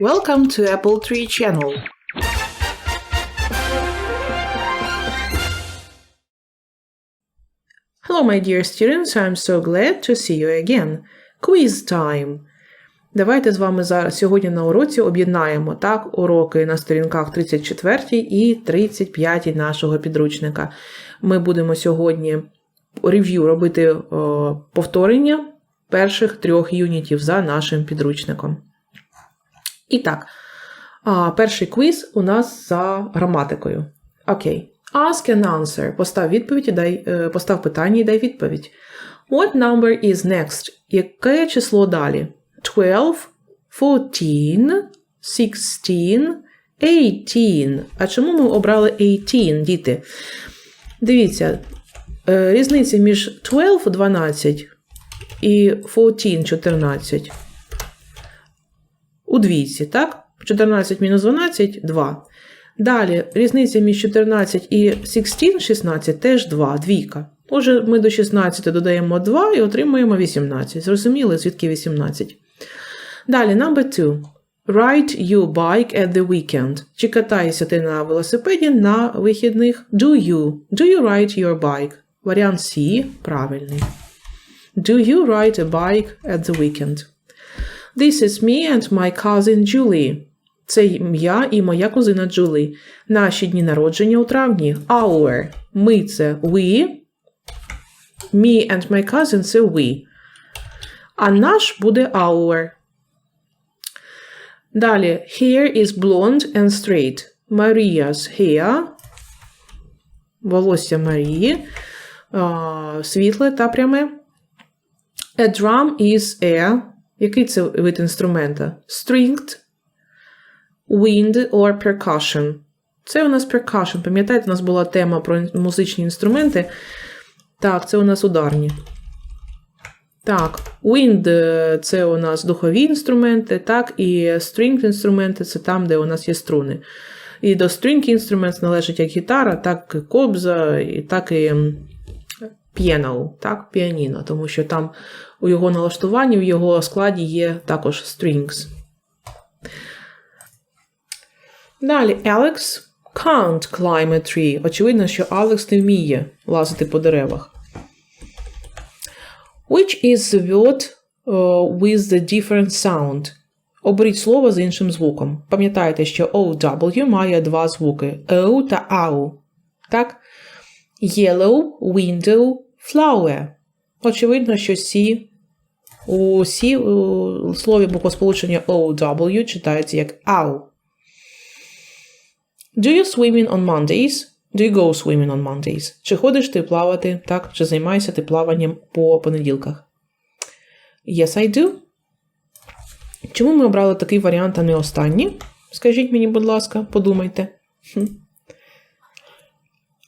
Welcome to Apple Tree Channel. Hello, my dear students. I'm so glad to see you again. Quiz time. Давайте з вами зараз сьогодні на уроці об'єднаємо так уроки на сторінках 34 і 35 нашого підручника. Ми будемо сьогодні рев'ю робити о, повторення перших трьох юнітів за нашим підручником. І так, перший квіз у нас за граматикою. Окей. Ask and answer. Постав відповідь і дай, е, постав питання і дай відповідь. What number is next? Яке число далі? 12, 14, 16, 18. А чому ми обрали 18, діти? Дивіться, е, різниця між 12 12 і 14 14. У двійці, так? 14 мінус 12 2. Далі різниця між 14 і 16 16 теж 2, двійка. Отже, ми до 16 додаємо 2 і отримуємо 18. Зрозуміли, звідки 18? Далі, number 2. Ride your bike at the weekend. Чи катаєшся ти на велосипеді на вихідних? Do you? Do you ride your bike? Варіант C правильний. Do you ride a bike at the weekend? This is me and my cousin Julie. Це я і моя кузина Джулі. Наші дні народження у травні. Our. Ми це we. Me and my cousin це we. А наш буде our. Далі. Hair is blonde and straight. Maria's hair. Волосся Марії. Світле та пряме. A drum is a. Який це вид інструмента? Stringed, wind or percussion. Це у нас percussion. Пам'ятаєте, у нас була тема про музичні інструменти. Так, це у нас ударні. Так, wind е, це у нас духові інструменти, так, і string інструменти це там, де у нас є струни. І до string instruments належить як гітара, так і кобза, і так і piano, так, піаніно, тому що там у його налаштуванні, в його складі є також strings. Далі, Alex can't climb a tree. Очевидно, що Алекс не вміє лазити по деревах. Which is the word uh, with the different sound? Оберіть слово з іншим звуком. Пам'ятайте, що OW має два звуки O та AU. Так? Yellow, window, flower. Очевидно, що C у C у слові буквосполучення OW читається як AU. Do you swimming on Mondays? Do you go swimming on Mondays? Чи ходиш ти плавати, так? Чи займаєшся ти плаванням по понеділках? Yes, I do. Чому ми обрали такий варіант, а не останній? Скажіть мені, будь ласка, подумайте.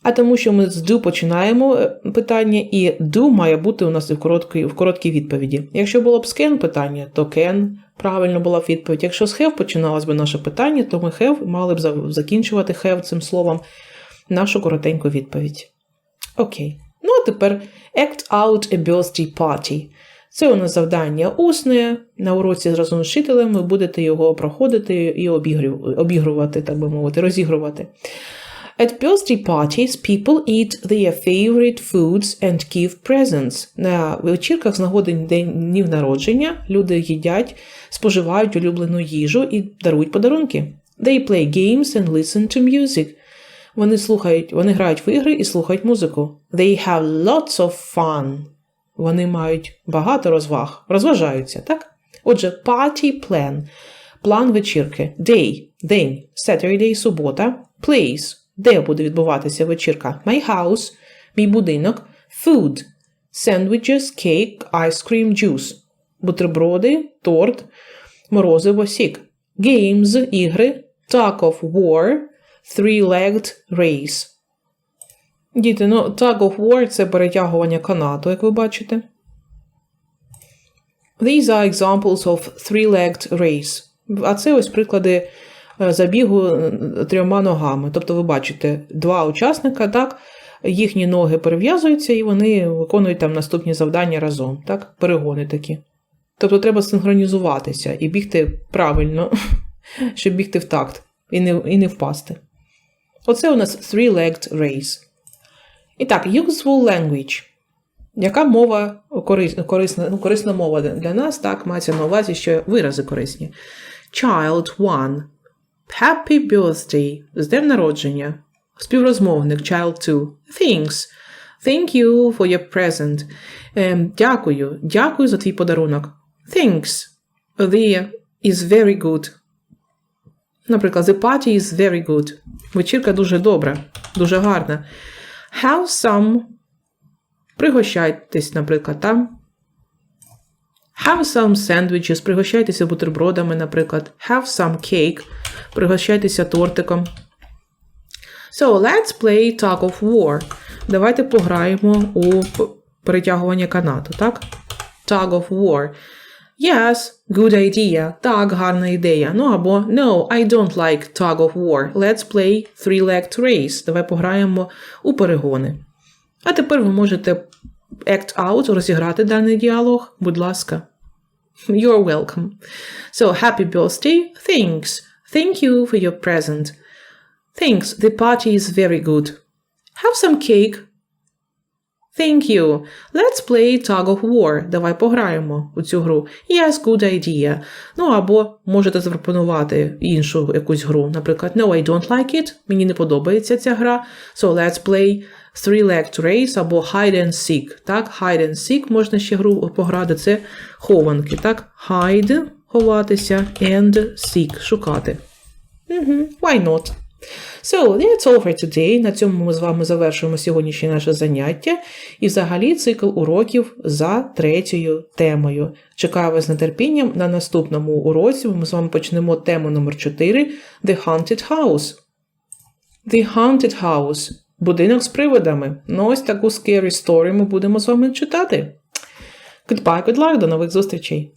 А тому, що ми з do починаємо е, питання, і do має бути у нас в короткій, в короткій відповіді. Якщо було б з can питання, то can правильно була б відповідь. Якщо з have починалось би наше питання, то ми have мали б закінчувати have цим словом нашу коротеньку відповідь. Окей. Ну а тепер act out a birthday party. Це у нас завдання усне. На уроці разом з вчителем ви будете його проходити і обігрувати, так би мовити, розігрувати. At birthday parties, people eat their favorite foods and give presents. На вечірках з нагоди днів народження люди їдять, споживають улюблену їжу і дарують подарунки. They play games and listen to music. Вони слухають, вони грають в ігри і слухають музику. They have lots of fun. Вони мають багато розваг, розважаються, так? Отже, party plan. План вечірки. Day – день. Saturday – субота. Place – де буде відбуватися вечірка. My house – мій будинок. Food – sandwiches, cake, ice cream, juice. Бутерброди, торт, морозиво, сік. Games – ігри. Tug of war – three-legged race. Діти, ну, tug of war – це перетягування канату, як ви бачите. These are examples of three-legged race. А це ось приклади забігу е, трьома ногами. Тобто, ви бачите, два учасника, так, їхні ноги перев'язуються і вони виконують там наступні завдання разом, так, перегони такі. Тобто треба синхронізуватися і бігти правильно. щоб бігти в такт і не, і не впасти. Оце у нас three-legged race. І так, useful language. Яка мова корисна, ну, корисна мова для нас, так, мається на увазі, що вирази корисні. Child one. Happy birthday. З днем народження. Співрозмовник child two. Thanks. Thank you for your present. Ем, дякую. Дякую за твій подарунок. Thanks. The is very good. Наприклад, the party is very good. Вечірка дуже добра, дуже гарна. Have some. Пригощайтесь, наприклад, там. Have some sandwiches. Пригощайтеся бутербродами, наприклад. Have some cake. Пригощайтеся тортиком. So, let's play tug of war. Давайте пограємо у перетягування канату, так? Tug of war. Yes, good idea. Так, гарна ідея. Ну або No, I don't like tug of war. Let's play three-legged race. Давай пограємо у перегони. А тепер ви можете act out, розіграти даний діалог. Будь ласка. You're welcome. So, happy birthday. Thanks. Thank you for your present. Thanks. The party is very good. Have some cake. Thank you. Let's play tug of war. Давай пограємо у цю гру. Yes, good idea. Ну або можете запропонувати іншу якусь гру. Наприклад, No, I don't like it. Мені не подобається ця гра. So let's play Three-legged race або hide and seek. Так, hide and seek можна ще гру пограти. Це хованки. Так, hide ховатися and seek шукати. Угу, why not? So, that's all for today. На цьому ми з вами завершуємо сьогоднішнє наше заняття і взагалі цикл уроків за третьою темою. Чекаю вас з нетерпінням на наступному уроці. Ми з вами почнемо тему номер 4 The Haunted House. The Haunted House. Будинок з привидами. Ну, ось таку scary story ми будемо з вами читати. Goodbye, good luck, до нових зустрічей!